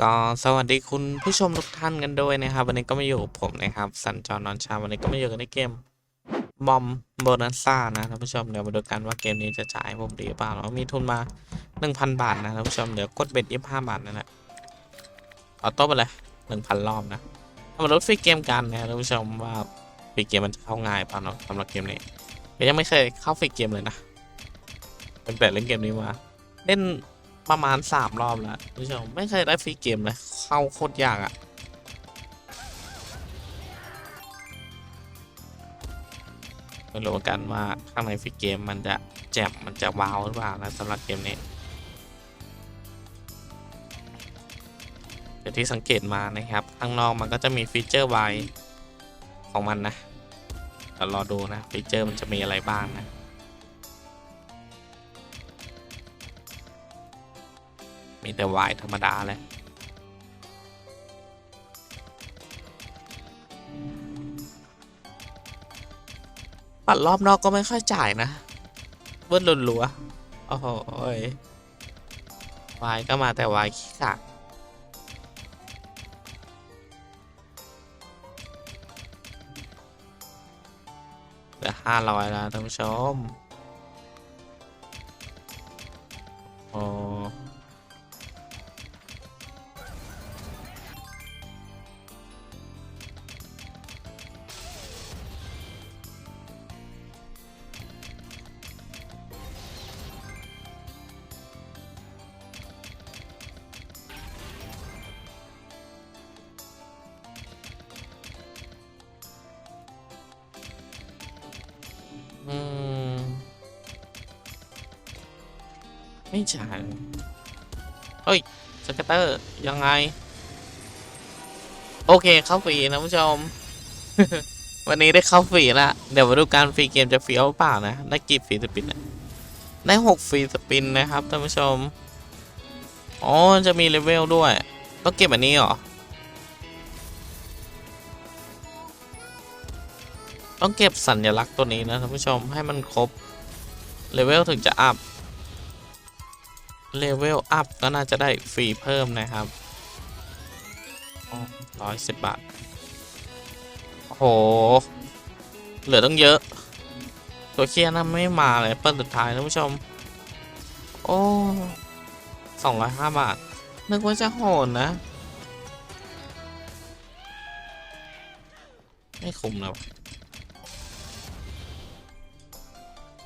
ก็สวัสดีคุณผู้ชมทุกท่านกันด้วยนะครับ วันนี้ก็มาอยู่กับผมนะครับ สัญจรนอนชาวันนี้ก็มาอยู่กันในเกมบอมโบนัสซ่านะท่านผู้ชมเดี๋ยวมาดูกันว่าเกมนี้จะจ่ายผมดีหรือเปล่าเนามีทุนมา 1,000 บาทนะท่านผู้ชมเดี๋ยวกดเบ็ด25บาทนั่นแหละเอาโต๊ะไปเลย1,000รอบนะเอามาลดฟรีเกมกันนะท่านผู้ชมว่าฟรีเกมมันจะเข้าง่ายเปล่าเนาะสำหรับเกมนี้ก็ยังไม่เคยเข้าฟรีเกมเลยนะตั้งแต่เล่นเกมนี้มาเล่น ประมาณสามรอบแล้วคุณผู้ชมไม่เคยได้ฟรีเกมเลยเข้าโคตรยากอะ่ะไม่รู้เหมือนกันว่าข้างในฟรีเกมมันจะแจ่มมันจะว้าวหรือเปล่านะสำหรับเกมนี้เดี๋ยวที่สังเกตมานะครับข้างนอกมันก็จะมีฟีเจอร์ไวของมันนะเดี๋ยวรอดูนะฟีเจอร์มันจะมีอะไรบ้างนะ มีแต่วายธรรมดาเลยปัดรอบนอกก็ไม่ค่อยจ่ายนะ เบิ้ลรัวโอ้โหยวายก็มาแต่วายขี้ขาดเหลือห้าร้อยแล้วท่านผู้ชมโอ้ อืมไม่ใช่เฮ้ยสเกตเตอร์ยังไง โอเคเข้าฟรีนะผู้ชม วันนี้ได้เข้าฟรีละเดี๋ยวมาดูการฟรีเกมจะฟรีหรือเปล่านะได้กี่ฟรีสปินนะได้หกฟรีสปินนะครับท่านผู้ชมอ๋อจะมีเลเวลด้วยต้องเก็บอันนี้เหรอ ต้องเก็บสัญลักษณ์ตัวนี้นะท่านผู้ชมให้มันครบเลเวลถึงจะอัพเลเวลอัพก็น่าจะได้ฟรีเพิ่มนะครับร้อยสิบบาทโอ้โหเหลือต้องเยอะ ตัวเคียนั้นไม่มาเลยเปิ้ลสุดท้ายท่านผู้ชม โอ้สองร้อยห้าบาท นึกว่าจะโหดนะ ไม่คุ้มแล้ว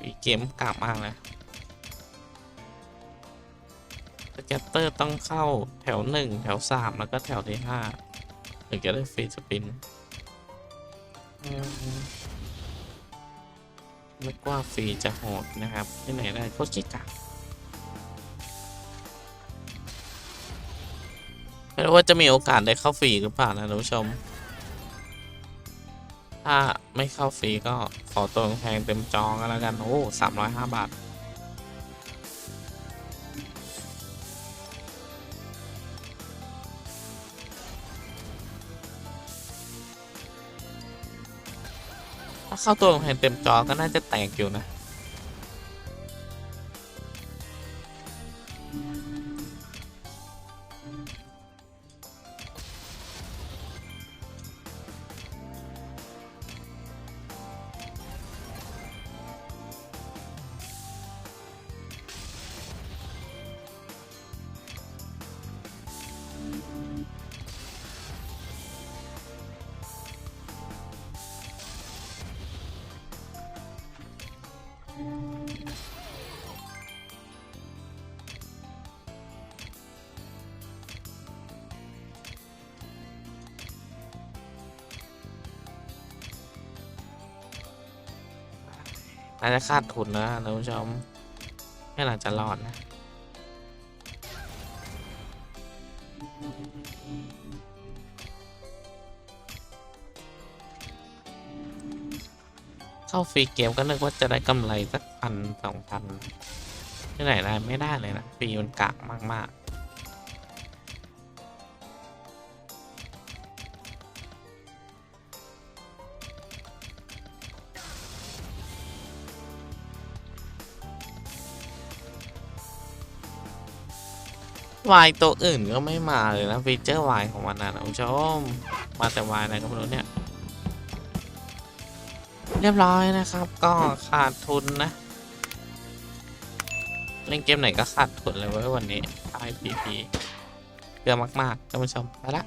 อีเกมกลับมากเลยสแกตเตอร์ต้องเข้าแถวหนึ่งแถวสามแล้วก็แถวที่ห้าถึงจะได้ฟรีสปินอืมนึกว่าฟรีจะโหดนะครับ ที่ไหนได้โคชิกะไม่รู้ว่าจะมีโอกาสได้เข้าฟรีหรือเปล่านะท่านผู้ชม ถ้าไม่เข้าฟรีก็ขอตัวแพงเต็มจอกันแล้วกัน โอ้สามร้อยห้าบาท ถ้าเข้าตัวแพงเต็มจอก็น่าจะแตกอยู่นะ น่าจจะขาดทุนนะท่านผู้ชมไม่น่าจะรอดนะเข้าฟรีเกมก็นึกว่าจะได้กำไรสักพันสองพันที่ไหนได้ไม่ได้เลยนะฟรีมันกากมากๆ วายตัวอื่นก็ไม่มาเลยนะฟีเจอร์วายของมันนะคุณผู้ชมมาแต่วายอะไรก็ไม่รู้เนี่ย เรียบร้อยนะครับ ก็ขาดทุนนะ เล่นเกมไหนก็ขาดทุนเลยเว้ยวันนี้ IPP เกลือมากๆท่านผู้ชมไปละ